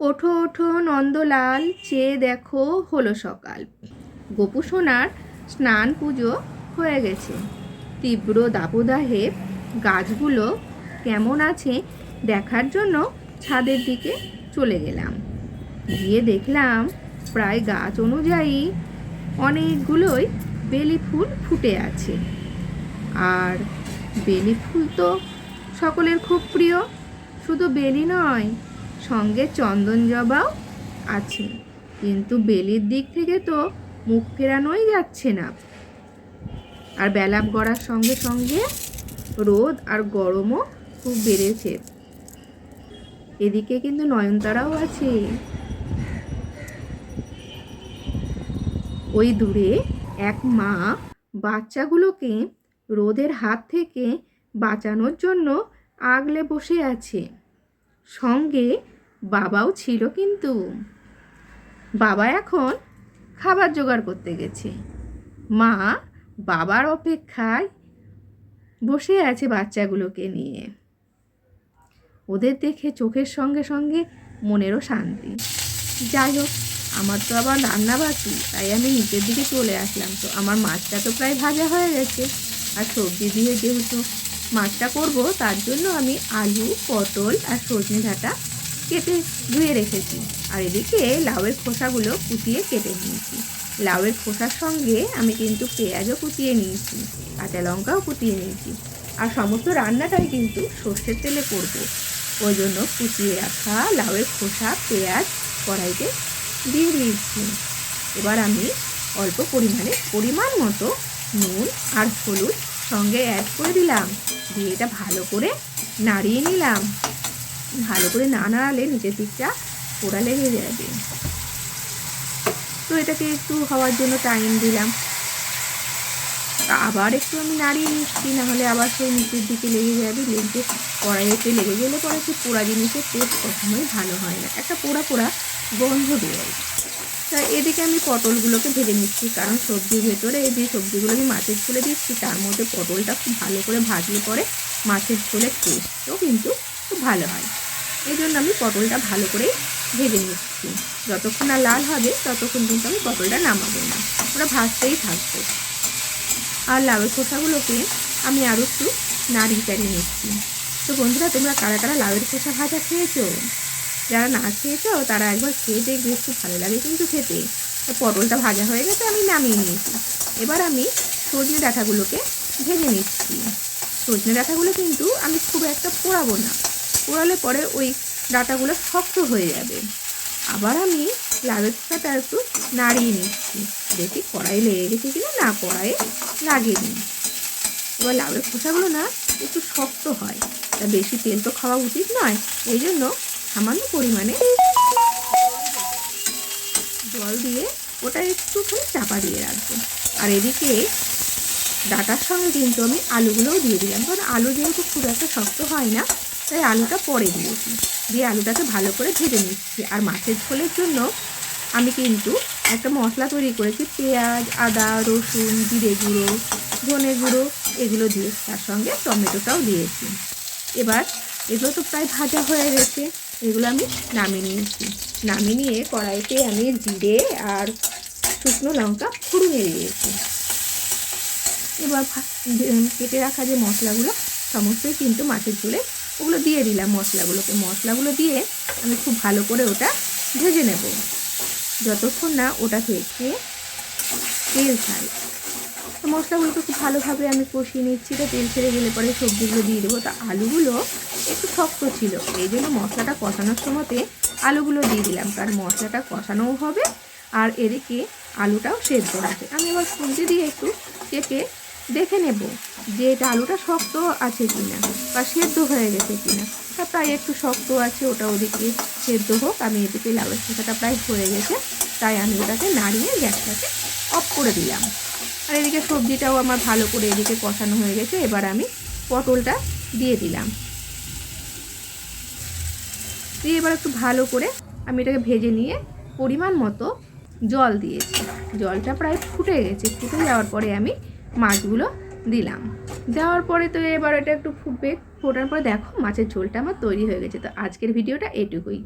ওঠো ওঠো নন্দলাল, চেয়ে দেখো হলো সকাল। গোপু সোনার স্নান পুজো হয়ে গেছে। তীব্র দাবদাহে গাছগুলো কেমন আছে দেখার জন্য ছাদের দিকে চলে গেলাম। গিয়ে দেখলাম প্রায় গাছ অনুযায়ী অনেকগুলোই বেলি ফুল ফুটে আছে। আর বেলি ফুল তো সকলের খুব প্রিয়। শুধু বেলি নয় সঙ্গে চন্দন জবাও আছে। কিন্তু বেলির দিক থেকে তো মুখ ফেরানোই যাচ্ছে না। আর বেলা গড়ার সঙ্গে সঙ্গে রোদ আর গরমও খুব বেড়েছে। এদিকে কিন্তু নয়নতারাও আছে। ওই দূরে এক মা বাচ্চাগুলোকে রোদের হাত থেকে বাঁচানোর জন্য আগলে বসে আছে। সঙ্গে বাবাও ছিল কিন্তু। বাবা এখন খাবার জোগাড় করতে গেছে। মা বাবার অপেক্ষায় বসে আছে বাচ্চাগুলোকে নিয়ে। ওদের দেখে চোখের সঙ্গে সঙ্গে মনেরও শান্তি। যাই হোক, আমার তো আবার রান্না বাকি, তাই আমি নিচের দিকে চলে আসলাম তো। আমার মাছটা তো প্রায় ভাজা হয়ে গেছে। আর সবজি দিয়ে যেহেতু মাছটা করব, তার জন্য আমি আলু, পটল আর সজনে ডাঁটা কেটে ধুয়ে রেখেছি। আর এদিকে লাউয়ের খোসাগুলো কুচিয়ে কেটে নিয়েছি। লাউয়ের খোসার সঙ্গে আমি কিন্তু পেঁয়াজও কুচিয়ে নিয়েছি, কাঁচা লঙ্কাও কুচিয়ে নিয়েছি। আর সমস্ত রান্নাটাই কিন্তু সর্ষের তেলে করব। ওই জন্য কুচিয়ে রাখা লাউয়ের খোসা, পেঁয়াজ কড়াইতে দিয়ে দিয়েছি। এবার আমি অল্প পরিমাণে পরিমাণ মতো নুন আর হলুদ সঙ্গে অ্যাড করে দিলাম। দিয়ে এটা ভালো করে নাড়িয়ে নিলাম। ভালো করে না নাড়ালে নিচের দিকটা পোড়া লেগে যাবে। তো এটাকে একটু হওয়ার জন্য টাইম দিলাম। আবার একটু আমি নাড়িয়ে নিচ্ছি, নাহলে আবার সেই নিচের দিকে লেগে যাবে, লেগে কড়াইতে লেগে গেলে পরে সেই পোড়া জিনিসের টেস্ট কখনোই ভালো হয় না। একটা পোড়া পোড়া গন্ধ বেরোয়। তা এদিকে আমি পটলগুলোকে ভেজে নিচ্ছি, কারণ সবজির ভেতরে এই যে সবজিগুলো আমি মাছের ঝোলে দিচ্ছি, তার মধ্যে পটলটা খুব ভালো করে ভাজলে পরে মাছের ঝোলের টেস্টও কিন্তু খুব ভালো হয়। এই জন্য আমি পটলটা ভালো করে ভেজে নিচ্ছি। যতক্ষণ না লাল হবে, ততক্ষণ কিন্তু আমি পটলটা নামাবো না। ওরা ভাজতেই থাকব আর লাউয়ের খোসাগুলোকে আমি আরও একটু নাড়িয়ে চাড়িয়ে নিচ্ছি। তো বন্ধুরা, তোমরা কারা কারা লাউয়ের খোসা ভাজা খেয়েছো? যারা না খেয়েছো, তারা একবার খেয়ে দেখবে খুব ভালো লাগে কিন্তু খেতে। পটলটা ভাজা হয়ে গেছে, আমি নামিয়ে নিয়েছি। এবার আমি সজনে ডাঁটাগুলোকে ভেজে নিচ্ছি। সজনে ডাঁটাগুলো কিন্তু আমি খুব একটা পোড়াবো না। পোড়ালে পরে ওই ডাটাগুলো শক্ত হয়ে যাবে। আবার আমি খোসাটা একটু নাড়িয়ে নিচ্ছি। দেখি কড়াই লেগে গেছে কিনা? না, কড়াইয়ে লাগিয়ে নিই এবার লাউয়ের খোসাগুলো না একটু শক্ত হয়। তা বেশি তেল তো খাওয়া উচিত নয়। এই জন্য সামান্য পরিমাণে জল দিয়ে ওটা একটুখানি চাপা দিয়ে রাখব। আর এদিকে ডাটার সঙ্গে কিন্তু আমি আলুগুলোও দিয়ে দিলাম। কারণ আলু যেহেতু খুব একটা শক্ত হয় না তাই আলুটা পরে দিয়েছি দিয়ে আলুটাকে ভালো করে ভেজে নিচ্ছি। আর মাছের ঝোলের জন্য আমি কিন্তু একটা মশলা তৈরি করেছি, পেঁয়াজ, আদা, রসুন, জিরে গুঁড়ো, ধনে গুঁড়ো এগুলো দিয়ে। তার সঙ্গে টমেটোটাও দিয়েছি। এবার এগুলো তো প্রায় ভাজা হয়ে গেছে, এগুলো আমি নামিয়ে নিয়েছি। নামিয়ে নিয়ে কড়াইতে আমি জিরে আর শুকনো লঙ্কা ফুড়িয়ে দিয়েছি। এবার কেটে রাখা যে মশলাগুলো, সমস্তই কিন্তু মাছের ঝোলে ওগুলো দিয়ে দিলাম মশলাগুলোকে। মশলাগুলো দিয়ে আমি খুব ভালো করে ওটা ভেজে নেব। যতক্ষণ না ওটা থেকে তেল ছাড়ে। তো মশলাগুলোকে খুব ভালোভাবে আমি কষিয়ে নিচ্ছি। তো তেল ছেড়ে গেলে পরে সবজিগুলো দিয়ে দেবো। তা আলুগুলো একটু শক্ত ছিল। এই জন্য মশলাটা কষানোর সময়তে আলুগুলো দিয়ে দিলাম। কারণ মশলাটা কষানোও হবে আর এদিকে আলুটাও সেদ্ধ হবে আমি এবার খুঁজে দিয়ে একটু চেপে দেখে নেব যে এটা আলুটা শক্ত আছে কিনা বা সেদ্ধ হয়ে গেছে কিনা। তা প্রায় একটু শক্ত আছে, ওটা ওদিকে সেদ্ধ হোক, আমি এদিকে লাউয়ের শাখাটা প্রায় হয়ে গেছে। তাই আমি ওটাকে নাড়িয়ে গ্যাসটাকে অফ করে দিলাম। আর এদিকে সবজিটাও আমার ভালো করে এদিকে কষানো হয়ে গেছে, এবার আমি পটলটা দিয়ে দিলাম। দিয়ে এবার একটু ভালো করে আমি এটাকে ভেজে নিয়ে পরিমাণ মতো জল দিয়েছি। জলটা প্রায় ফুটে গেছে, ফুটে যাওয়ার পরে আমি মাছগুলো দিলাম। দেওয়ার পরে তো এবার এটা একটু ফুটবে, ফোটার পরে দেখো মাছের ঝোলটা আমার তৈরি হয়ে গেছে। তো আজকের ভিডিওটা এটুকুই।